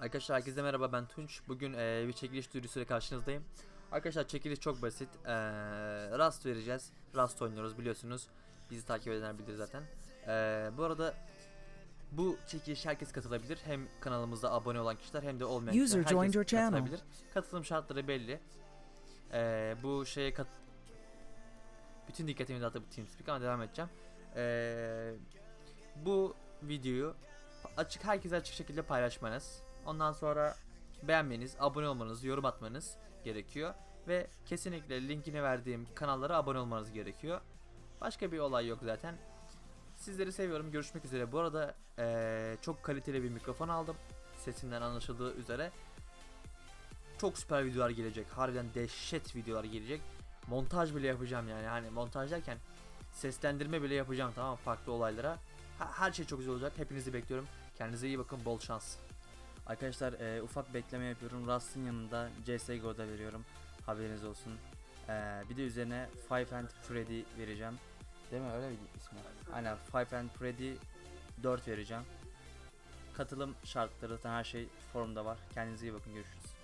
Arkadaşlar herkese merhaba ben Tunç. Bugün eee, bir çekiliş duyurusuyla karşınızdayım. Arkadaşlar çekiliş çok basit. Eee Rust vereceğiz. Rust oynuyoruz biliyorsunuz. Bizi takip edenler bilir zaten. Eee, bu arada bu çekiliş herkes katılabilir. Hem kanalımızda abone olan kişiler hem de olmayan kişiler herkes katılabilir. Katılım şartları belli. Eee, bu şeye kat bütün dikkatimi dağıttı bu TeamSpeak ama devam edeceğim. Eee, bu videoyu açık herkese açık şekilde paylaşmanız. Ondan sonra beğenmeniz, abone olmanız, yorum atmanız gerekiyor ve kesinlikle linkini verdiğim kanallara abone olmanız gerekiyor. Başka bir olay yok zaten. Sizleri seviyorum. Görüşmek üzere. Bu arada eee, çok kaliteli bir mikrofon aldım. Sesinden anlaşıldığı üzere. Çok süper videolar gelecek. Harbiden dehşet videolar gelecek. Montaj bile yapacağım yani. Hani montaj derken seslendirme bile yapacağım tamam farklı olaylara. Her şey çok güzel olacak. Hepinizi bekliyorum. Kendinize iyi bakın. Bol şans. Arkadaşlar e, ufak bekleme yapıyorum. Rust'ın yanında CSGO'da veriyorum. Haberiniz olsun. E, bir de üzerine Five and Freddy vereceğim. Değil mi? Öyle bir ismi. Aynen Five and Freddy 4 vereceğim. Katılım şartları zaten her şey forumda var. Kendinize iyi bakın. Görüşürüz.